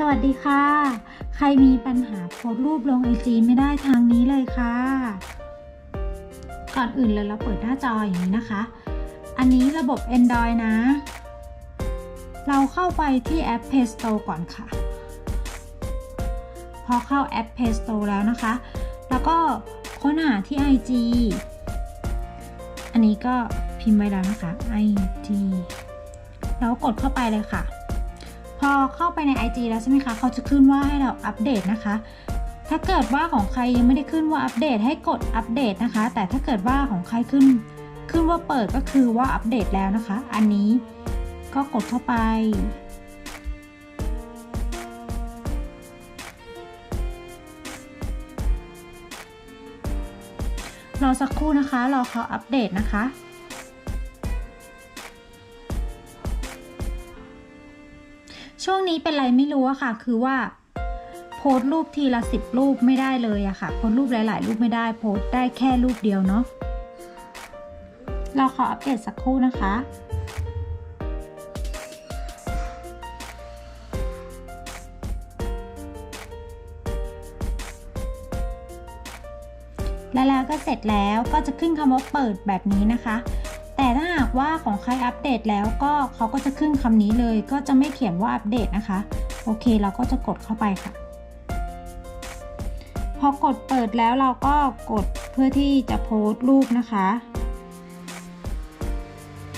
สวัสดีค่ะ ใครมีปัญหาโพสรูปลงไอจีไม่ได้ทางนี้เลยค่ะ ก่อนอื่นเลยเราเปิดหน้าจออย่างนี้นะคะ อันนี้ระบบ Android นะ เราเข้าไปที่แอป Play Store ก่อนค่ะ พอเข้าแอป Play Store แล้วนะคะ แล้วก็ค้นหาที่ IG อันนี้ก็พิมพ์ไว้แล้วนะคะ IG แล้วกดเข้าไปเลยค่ะ อเข้าไปใน IG แล้วใช่ไหมคะ เขาจะขึ้นว่าให้เราอัปเดตนะคะ ถ้าเกิดว่าของใครยังไม่ได้ขึ้นว่าอัปเดตให้กดอัปเดตนะคะ แต่ถ้าเกิดว่าของใครขึ้น ขึ้นว่าเปิดก็คือว่าอัปเดตแล้วนะคะ อันนี้ก็กดเข้าไปรอสักครู่นะคะ รอเขาอัปเดตนะคะ ช่วงนี้เป็นไรไม่รู้อะค่ะ คือว่า โพสรูปทีละสิบรูปไม่ได้เลยอะค่ะ โพสรูปหลาย ๆ รูปไม่ได้ โพสได้แค่รูปเดียวเนาะ เราขออัปเดตสักครู่นะคะและแล้วก็เสร็จแล้วก็จะขึ้นคำว่าเปิดแบบนี้นะคะ แต่ถ้าหากว่าของใครอัปเดตแล้วก็เขาก็จะขึ้นคำนี้เลย ก็จะไม่เขียนว่าอัปเดตนะคะ โอเคเราก็จะกดเข้าไปค่ะ พอกดเปิดแล้วเราก็กดเพื่อที่จะโพสต์รูปนะคะ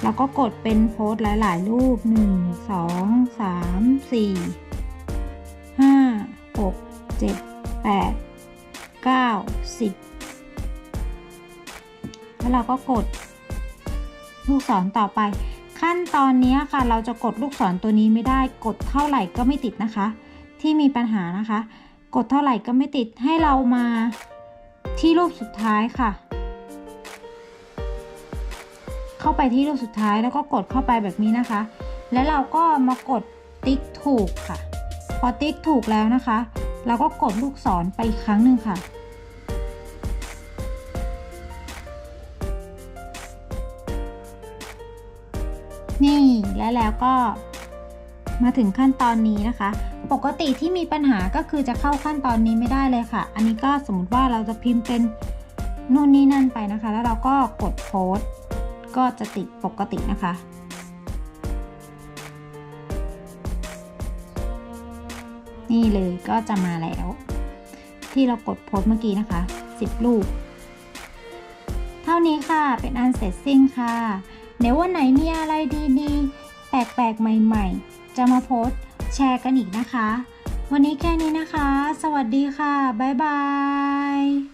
เราก็กดเป็นโพสต์หลาย ๆ รูป 1 2 3 4 5 6 7 8 9 10 แล้วเราก็กด ลูกศรต่อไป ขั้นตอนนี้ค่ะ เราจะกดลูกศรตัวนี้ไม่ได้ กดเท่าไหร่ก็ไม่ติดนะคะ ที่มีปัญหานะคะ กดเท่าไหร่ก็ไม่ติดให้เรามาที่รูปสุดท้ายค่ะ เข้าไปที่รูปสุดท้ายแล้วก็กดเข้าไปแบบนี้นะคะ แล้วเราก็มากดติ๊กถูกค่ะ พอติ๊กถูกแล้วนะคะ เราก็กดลูกศรไปอีกครั้งหนึ่งค่ะ นี่และแล้วก็มาถึงขั้นตอนนี้นะคะ ปกติที่มีปัญหาก็คือจะเข้าขั้นตอนนี้ไม่ได้เลยค่ะ อันนี้ก็สมมติว่าเราจะพิมพ์เป็นนู่นนี่นั่นไปนะคะ แล้วเราก็กดโพสต์ก็จะติดปกตินะคะ นี่เลยก็จะมาแล้ว ที่เรากดโพสเมื่อกี้นะคะ 10รูปเท่านี้ค่ะเป็นอันเสร็จสิ้นค่ะ เดี๋ยววันไหนมีอะไรดีๆ แปลกๆ ใหม่ๆ จะมาโพสแชร์กันอีกนะคะ วันนี้แค่นี้นะคะ สวัสดีค่ะ บ๊ายบาย